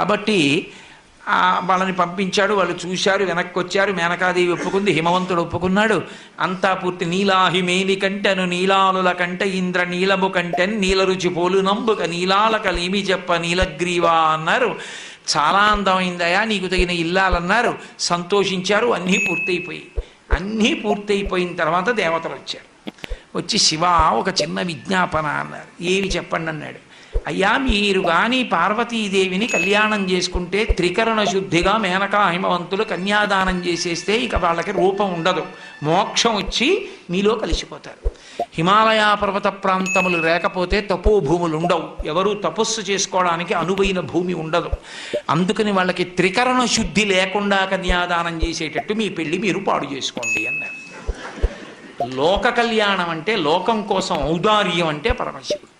కాబట్టి వాళ్ళని పంపించాడు వాళ్ళు చూశారు వెనక్కి వచ్చారు మేనకాదేవి ఒప్పుకుంది హిమవంతుడు ఒప్పుకున్నాడు. అంతా పూర్తి నీలాహిమేని కంటెను నీలాలుల కంట ఇంద్ర నీలము కంటెన్ నీల రుచి పోలు నంబుక నీలాలకలేమి చెప్ప నీలగ్రీవా అన్నారు. చాలా అందమైందయా నీకు తగిన ఇల్లాలన్నారు. సంతోషించారు అన్నీ పూర్తయిపోయి. అన్నీ పూర్తయిపోయిన తర్వాత దేవతలు వచ్చారు. వచ్చి శివ ఒక చిన్న విజ్ఞాపన అన్నారు. ఏమి చెప్పండి అన్నాడు. అయ్యా మీరు కానీ పార్వతీదేవిని కళ్యాణం చేసుకుంటే త్రికరణ శుద్ధిగా మేనకా హిమవంతులు కన్యాదానం చేసేస్తే ఇక వాళ్ళకి రూపం ఉండదు. మోక్షం వచ్చి మీలో కలిసిపోతారు. హిమాలయ పర్వత ప్రాంతములు లేకపోతే తపోభూములు ఉండవు. ఎవరు తపస్సు చేసుకోవడానికి అనువైన భూమి ఉండదు. అందుకని వాళ్ళకి త్రికరణ శుద్ధి లేకుండా కన్యాదానం చేసేటట్టు మీ పెళ్ళి మీరు పాడు చేసుకోండి అన్నారు. లోక కళ్యాణం అంటే లోకం కోసం ఔదార్యం అంటే పరమశివుడు.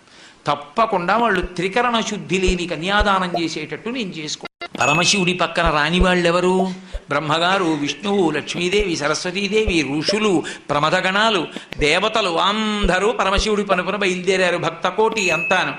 తప్పకుండా వాళ్ళు త్రికరణ శుద్ధి లేని కన్యాదానం చేసేటట్టు నేను చేసుకో పరమశివుడి పక్కన రాని వాళ్ళెవరు? బ్రహ్మగారు విష్ణువు లక్ష్మీదేవి సరస్వతీదేవి ఋషులు ప్రమదగణాలు దేవతలు అందరూ పరమశివుడి పనుపున బయలుదేరారు. భక్తకోటి అంతాను.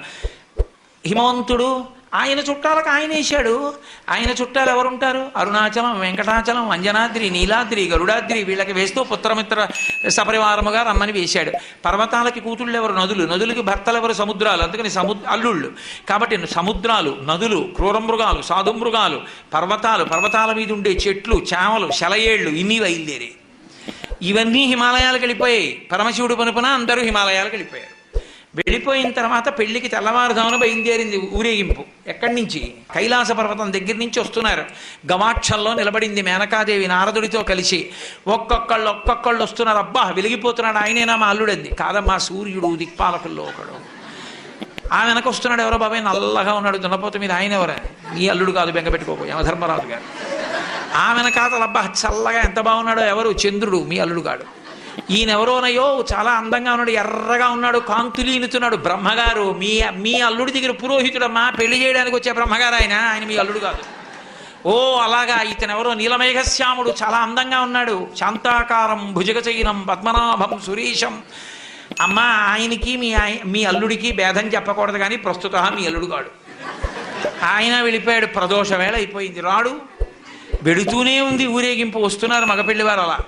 హిమవంతుడు ఆయన చుట్టాలకు ఆయన వేశాడు ఆయన చుట్టాలు ఎవరుంటారు? అరుణాచలం వెంకటాచలం అంజనాద్రి నీలాద్రి గరుడాద్రి వీళ్ళకి వేస్తూ పుత్రమిత్ర సపరివారముగా రమ్మని వేశాడు. పర్వతాలకి కూతుళ్ళు ఎవరు? నదులు. నదులకి భర్తలు ఎవరు? సముద్రాలు. అందుకని సముద్ర అల్లుళ్ళు. కాబట్టి సముద్రాలు నదులు క్రూరమృగాలు సాధుమృగాలు పర్వతాలు పర్వతాల మీద ఉండే చెట్లు చేమలు శలయేళ్ళు ఇన్ని బయలుదేరాయి. ఇవన్నీ హిమాలయాలకు వెళ్ళిపోయాయి. పరమశివుడు పనుపున అందరూ హిమాలయాలకు వెళ్ళిపోయారు. వెళ్ళిపోయిన తర్వాత పెళ్ళికి తెల్లవారుజామున బయలుదేరింది ఊరేగింపు. ఎక్కడి నుంచి? కైలాస పర్వతం దగ్గర నుంచి వస్తున్నారు. గవాక్షంలో నిలబడింది మేనకాదేవి నారదుడితో కలిసి. ఒక్కొక్కళ్ళు ఒక్కొక్కళ్ళు వస్తున్నారు. అబ్బా వెలిగిపోతున్నాడు ఆయనేనా మా అల్లుడంది కాదమ్మా సూర్యుడు దిక్పాలకుల్లో ఒకడు. ఆ వెనక వస్తున్నాడు ఎవరో బాబాయ్ నల్లగా ఉన్నాడు దున్నపోత మీద. ఆయన ఎవరా? నీ అల్లుడు కాదు బెంగపెట్టుకోకు యమధర్మరాజు గారు. ఆ వెనకాతలు అబ్బా చల్లగా ఎంత బాగున్నాడో ఎవరు? చంద్రుడు మీ అల్లుడు కాడు. ఈయనెవరోనయో చాలా అందంగా ఉన్నాడు ఎర్రగా ఉన్నాడు కాంతులీనుతున్నాడు బ్రహ్మగారు మీ మీ అల్లుడి దగ్గర పురోహితుడమ్మా పెళ్ళి చేయడానికి వచ్చే బ్రహ్మగారు ఆయన ఆయన మీ అల్లుడు కాదు. ఓ అలాగా ఇతనెవరో? నీలమేఘశ్యాముడు చాలా అందంగా ఉన్నాడు. శాంతాకారం భుజగచైనం పద్మనాభం సురీశం. అమ్మ ఆయనకి మీ మీ అల్లుడికి భేదం చెప్పకూడదు కానీ ప్రస్తుత మీ అల్లుడు కాడు. ఆయన వెళ్ళిపోయాడు ప్రదోష వేళ అయిపోయింది. రాడు వెడుతూనే ఉంది ఊరేగింపు వస్తున్నారు మగపెళ్ళి వారు అలా.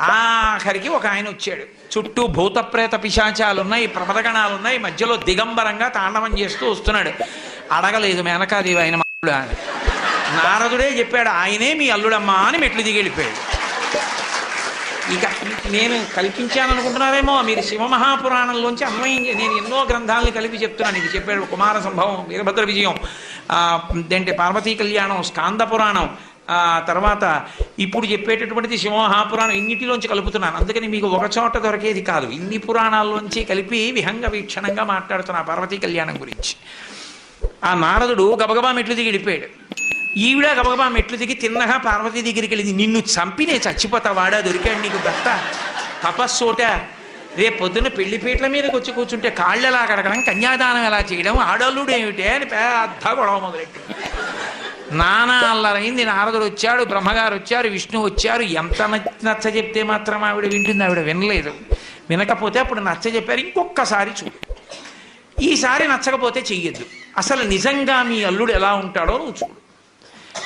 ఆఖరికి ఒక ఆయన వచ్చాడు. చుట్టూ భూతప్రేత పిశాచాలు ఉన్నాయి ప్రమదగణాలు ఉన్నాయి మధ్యలో దిగంబరంగా తాండవం చేస్తూ వస్తున్నాడు. అడగలేదు మేనకాదేవి ఆయన అల్లుడు అని. నారదుడే చెప్పాడు ఆయనే మీ అల్లుడమ్మా అని మెట్లు దిగి వెళ్ళిపోయాడు. ఇక నేను కల్పించాను అనుకుంటున్నారేమో మీరు శివమహాపురాణంలోంచి అన్వయం నేను ఎన్నో గ్రంథాలను కలిపి చెప్తున్నాను. ఇది చెప్పాడు కుమార సంభవం వీరభద్ర విజయం అంటే పార్వతీ కళ్యాణం స్కాంద పురాణం ఆ తర్వాత ఇప్పుడు చెప్పేటటువంటిది శివమహాపురాణం ఇన్నిటిలోంచి కలుపుతున్నాను. అందుకని మీకు ఒక చోట దొరికేది కాదు. ఇన్ని పురాణాల్లోంచి కలిపి విహంగ వీక్షణంగా మాట్లాడుతున్నా పార్వతీ కళ్యాణం గురించి. ఆ నారదుడు గబగబా మెట్లు దిగి వెళ్ళిపోయాడు. ఈవిడ గబగబా మెట్లు దిగి తిన్నగా పార్వతీ దగ్గరికి వెళ్ళింది. నిన్ను చంపినే చచ్చిపోతా వాడా దొరికాడు నీకు భర్త? తపస్సోట. రేపు పొద్దున్న పెళ్ళిపీటల మీదకి వచ్చి కూర్చుంటే కాళ్ళు ఎలా కడగడం కన్యాదానం ఎలా చేయడం ఆడోళ్ళుడు ఏమిటే అని పెద్ద గొడవ మొదలెట్టి నానా అల్లరైంది. నారదుడు వచ్చాడు బ్రహ్మగారు వచ్చారు విష్ణు వచ్చారు. ఎంత నచ్చ చెప్తే మాత్రం ఆవిడ వింటుంది ఆవిడ వినలేదు. వినకపోతే అప్పుడు నచ్చ చెప్పారు. ఇంకొక్కసారి చూడు ఈసారి నచ్చకపోతే చెయ్యొద్దు. అసలు నిజంగా మీ అల్లుడు ఎలా ఉంటాడో నువ్వు చూడు.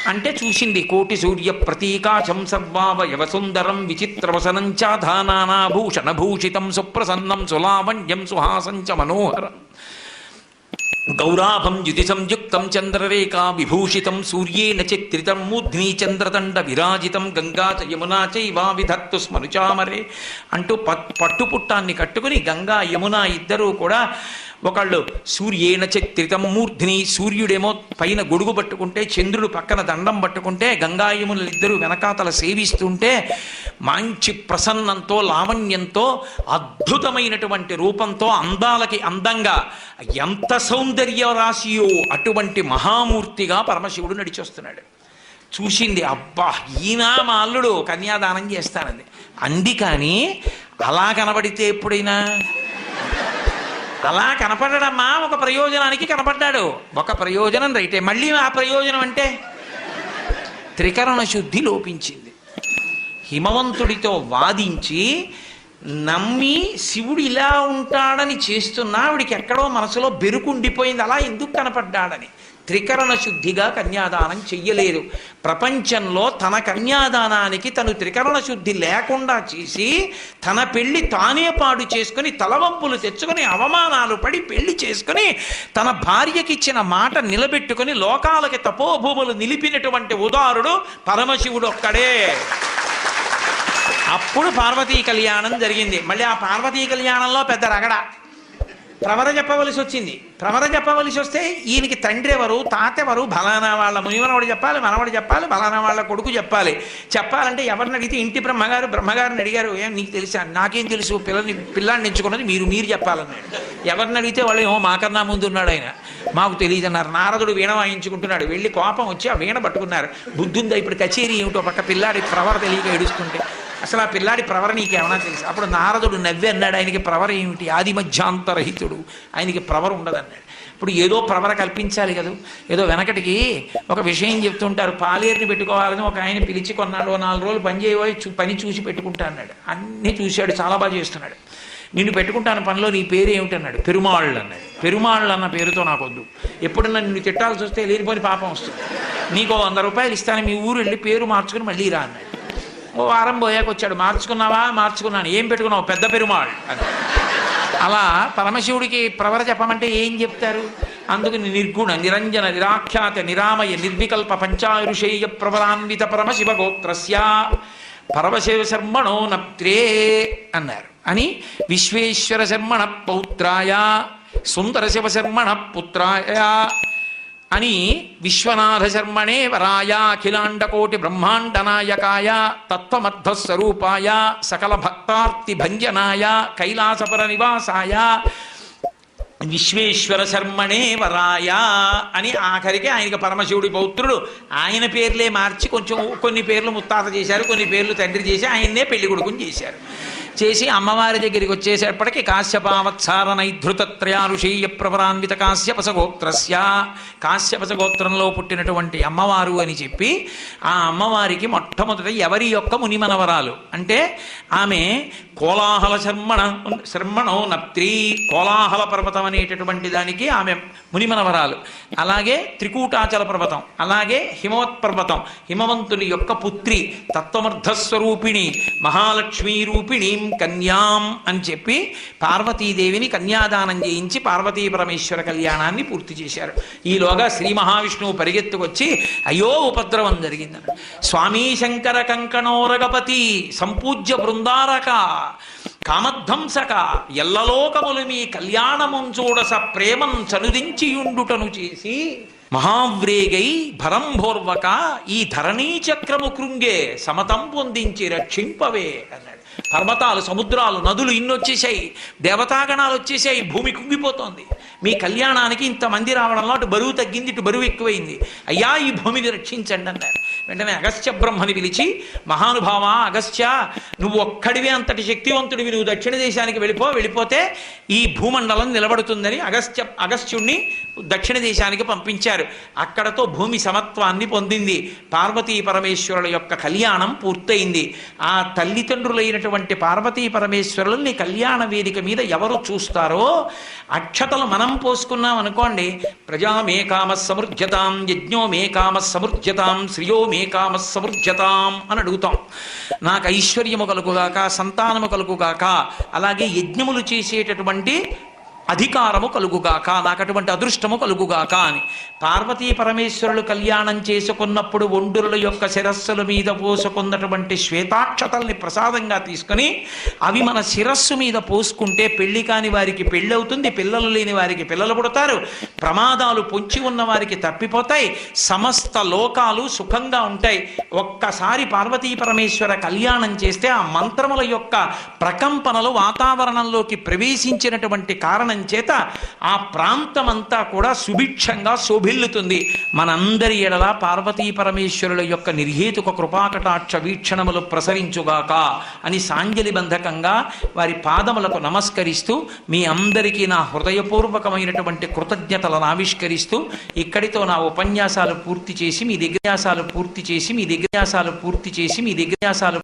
అంటే చూసింది కోటి సూర్య ప్రతీకాశం సర్వావయవ సుందరం విచిత్రవసనం చాధానాభూషణ భూషితం సుప్రసన్నం సులావణ్యం సుహాసం చ మనోహరం. గౌరాభం యుతి సంయుక్తం చంద్రరేఖా విభూషితం సూర్యేన చిత్రితం మూర్ధ్ని చంద్రదండ విరాజితం గంగా చ యమునా చైవా విధత్తు స్మరుచామరే అంటూ పట్- పట్టుపుట్టాన్ని కట్టుకుని గంగా యమున ఇద్దరూ కూడా ఒకళ్ళు సూర్యేన చిత్రితం మూర్ధ్ని సూర్యుడేమో పైన గొడుగు పట్టుకుంటే చంద్రుడు పక్కన దండం పట్టుకుంటే గంగాయమునిద్దరు వెనకాతల సేవిస్తుంటే మంచి ప్రసన్నంతో లావణ్యంతో అద్భుతమైనటువంటి రూపంతో అందాలకి అందంగా ఎంత సౌందర్య రాశియో అటువంటి మహామూర్తిగా పరమశివుడు నడిచొస్తున్నాడు. చూసింది అబ్బా ఈయన మా అల్లుడు కన్యాదానం చేస్తానంది అంది కానీ అలా కనబడితే ఎప్పుడైనా? అలా కనపడమ్మా ఒక ప్రయోజనానికి కనపడ్డాడు. ఒక ప్రయోజనం రైటే. మళ్ళీ ఆ ప్రయోజనం అంటే త్రికరణ శుద్ధి లోపించింది. హిమవంతుడితో వాదించి నమ్మి శివుడు ఇలా ఉంటాడని చేస్తున్నా ఆవిడికి ఎక్కడో మనసులో బెరుకుండిపోయింది. అలా ఎందుకు కనపడ్డాడని. త్రికరణ శుద్ధిగా కన్యాదానం చెయ్యలేదు. ప్రపంచంలో తన కన్యాదానానికి తను త్రికరణ శుద్ధి లేకుండా చేసి తన పెళ్ళి తానే పాడు చేసుకుని తలవంపులు తెచ్చుకొని అవమానాలు పడి పెళ్ళి చేసుకుని తన భార్యకిచ్చిన మాట నిలబెట్టుకుని లోకాలకి తపోభూములు నిలిపినటువంటి ఉదారుడు పరమశివుడు ఒక్కడే. అప్పుడు పార్వతీ కళ్యాణం జరిగింది. మళ్ళీ ఆ పార్వతీ కళ్యాణంలో పెద్ద రగడ. ప్రవర చెప్పవలసి వచ్చింది. ప్రవర చెప్పవలసి వస్తే ఈయనకి తండ్రి ఎవరు తాత ఎవరు? బలానా వాళ్ళ మునివనవాడు చెప్పాలి మనవాడు చెప్పాలి బలానా వాళ్ళ కొడుకు చెప్పాలి. చెప్పాలంటే ఎవరిని అడిగితే ఇంటి బ్రహ్మగారు బ్రహ్మగారిని అడిగారు ఏం నీకు తెలుసా? నాకేం తెలుసు? పిల్లని పిల్లాన్ని ఎంచుకున్నది మీరు మీరు చెప్పాలన్నాడు. ఎవరిని అడిగితే వాళ్ళు ఏమో మాకన్నా ముందు ఉన్నాడు ఆయన. మాకు తెలియదు అన్నారు. నారదుడు వీణ వాయించుకుంటున్నాడు. వెళ్ళి కోపం వచ్చి ఆ వీణ పట్టుకున్నారు. బుద్ధుందా ఇప్పుడు కచేరీ ఏమిటో? పక్క పిల్లాడి ప్రవర తెలియక ఏడుస్తుంటే. అసలు ఆ పిల్లాడి ప్రవర నీకేమన్నా తెలుసు? అప్పుడు నారదుడు నవ్వి అన్నాడు ఆయనకి ప్రవర ఏమిటి? ఆది మధ్యాంతరహితుడు ఆయనకి ప్రవర ఉండదన్నాడు. ఇప్పుడు ఏదో ప్రవర కల్పించాలి కదా? ఏదో వెనకటికి ఒక విషయం చెప్తుంటారు పాలేరుని పెట్టుకోవాలని ఒక ఆయన పిలిచి కొన్నాడు నాలుగు రోజులు పని చేయబోయి చూ- పని చూసి పెట్టుకుంటా అన్నాడు. అన్నీ చూశాడు చాలా బాగా చేస్తున్నాడు. నిన్ను పెట్టుకుంటాను పనిలో నీ పేరు ఏమిటన్నాడు పెరుమాళ్ళు అన్నాడు. పెరుమాళ్ళు అన్న పేరుతో నాకొద్దు ఎప్పుడన్నా నిన్ను తిట్టాల్సి వస్తే లేనిపోని పాపం వస్తుంది. నీకు వంద రూపాయలు ఇస్తాను మీ ఊరు వెళ్ళి పేరు మార్చుకుని మళ్ళీ రా అన్నాడు. ఓ వారం పోయాక వచ్చాడు మార్చుకున్నావా? మార్చుకున్నాను. ఏం పెట్టుకున్నావు? పెద్ద పెరుమాళ్ అని. అలా పరమశివుడికి ప్రవర చెప్పమంటే ఏం చెప్తారు? అందుకు నిర్గుణ నిరంజన నిరాఖ్యాత నిరామయ నిర్వికల్ప పంచాయుషేయ ప్రవరాన్విత పరమశివ గోత్రస్య పరమశివ శర్మణో నప్త్రే అన్నారు. అని విశ్వేశ్వర శర్మణ పౌత్రాయ సుందర శివ శర్మణ పుత్రాయ అని విశ్వనాథ శర్మణే వరాయ అఖిలాండకోటి బ్రహ్మాండ నాయకాయ తత్వమర్థ స్వరూపాయ సకల భక్తార్తి భంజనాయ కైలాసపర నివాసాయ విశ్వేశ్వర శర్మణే వరాయ అని ఆఖరికి ఆయనకి పరమశివుడి పౌత్రుడు. ఆయన పేర్లే మార్చి కొంచెం కొన్ని పేర్లు ముత్తాత చేశారు కొన్ని పేర్లు తండ్రి చేసి ఆయన్నే పెళ్ళి కొడుకుని చేశారు. చేసి అమ్మవారి దగ్గరికి వచ్చేసేపటికి కాశ్యపావత్సార నైధృతత్రయారుషేయ ప్రవరాన్విత కాశ్యపస గోత్రస్య కాశ్యపస గోత్రంలో పుట్టినటువంటి అమ్మవారు అని చెప్పి ఆ అమ్మవారికి మొట్టమొదట ఎవరి యొక్క మునిమనవరాలు అంటే ఆమె కోలాహల శర్మణ శర్మణో నప్త్రి కోలాహల పర్వతం అనేటటువంటి దానికి ఆమె మునిమనవరాలు అలాగే త్రికూటాచల పర్వతం అలాగే హిమవత్ పర్వతం హిమవంతుని యొక్క పుత్రి తత్వమర్థస్వరూపిణి మహాలక్ష్మీ రూపిణి కన్యాం అని చెప్పి పార్వతీదేవిని కన్యాదానం చేయించి పార్వతీ పరమేశ్వర కళ్యాణాన్ని పూర్తి చేశారు. ఈలోగా శ్రీ మహావిష్ణువు పరిగెత్తుకొచ్చి అయ్యో ఉపద్రవం జరిగింది స్వామీ శంకర కంకణోరగపతి సంపూజ్య బృందారక కామధ్వంసక ఎల్లలోకములు మీ కళ్యాణముం చూడస ప్రేమం చనుదించియుండుటను చేసి మహావ్రేగై భరంభోర్వక ఈ ధరణీ చక్రము కృంగే సమతం పొందించి రక్షింపవే అన్నాడు. పర్వతాలు సముద్రాలు నదులు ఇన్ని వచ్చేసాయి దేవతాగణాలు వచ్చేసాయి భూమి కుంగిపోతోంది. మీ కళ్యాణానికి ఇంతమంది రావడంలో అటు బరువు తగ్గింది ఇటు బరువు ఎక్కువైంది. అయ్యా ఈ భూమిని రక్షించండి అన్నారు. వెంటనే అగస్త్య బ్రహ్మని పిలిచి మహానుభావ అగస్త్య నువ్వు ఒక్కడివే అంతటి శక్తివంతుడివి. నువ్వు దక్షిణ దేశానికి వెళ్ళిపో వెళ్ళిపోతే ఈ భూమండలం నిలబడుతుందని అగస్త్య అగస్త్యుణ్ణి దక్షిణ దేశానికి పంపించారు. అక్కడతో భూమి సమత్వాన్ని పొందింది. పార్వతీ పరమేశ్వరుల యొక్క కళ్యాణం పూర్తయింది. ఆ తల్లిదండ్రులైనటువంటి పార్వతీ పరమేశ్వరుల్ని కళ్యాణ వేదిక మీద ఎవరు చూస్తారో అక్షతలు మనం పోసుకున్నాం అనుకోండి ప్రజా మే కామ సమృద్ధ్యతాం యజ్ఞో మే కామ సమృద్ధ్యతాం శ్రియో మే కామ సమృద్ధ్యతాం అని అడుగుతాం. నాకు ఐశ్వర్యము కలుగుగాక సంతానము కలుగుగాక అలాగే యజ్ఞములు చేసేటటువంటి అధికారము కలుగుగాక నాకు అటువంటి అదృష్టము కలుగుగాక అని. పార్వతీ పరమేశ్వరులు కళ్యాణం చేసుకున్నప్పుడు ఒండురుల యొక్క శిరస్సుల మీద పోసుకున్నటువంటి శ్వేతాక్షతల్ని ప్రసాదంగా తీసుకొని అవి మన శిరస్సు మీద పోసుకుంటే పెళ్ళి కాని వారికి పెళ్ళి అవుతుంది పిల్లలు లేని వారికి పిల్లలు పుడతారు ప్రమాదాలు పొంచి ఉన్న వారికి తప్పిపోతాయి సమస్త లోకాలు సుఖంగా ఉంటాయి. ఒక్కసారి పార్వతీ పరమేశ్వర కళ్యాణం చేస్తే ఆ మంత్రముల యొక్క ప్రకంపనలు వాతావరణంలోకి ప్రవేశించినటువంటి కారణం చేత ఆ ప్రాంతమంతా కూడా సుభిక్షంగా శోభిల్లుతుంది. మనందరి ఎడల పార్వతీ పరమేశ్వరుల యొక్క నిర్హేతుక కృపాకటాక్ష వీక్షణములు ప్రసరించుగాక అని సాంజలి బంధకంగా వారి పాదములకు నమస్కరిస్తూ మీ అందరికీ నా హృదయపూర్వకమైనటువంటి కృతజ్ఞతలను ఆవిష్కరిస్తూ ఇక్కడితో నా ఉపన్యాసాలు పూర్తి చేసి మీ దిగ్న్యాసాలు పూర్తి చేసి మీ దిగ్న్యాసాలు పూర్తి చేసి మీ దిగ్న్యాసాలు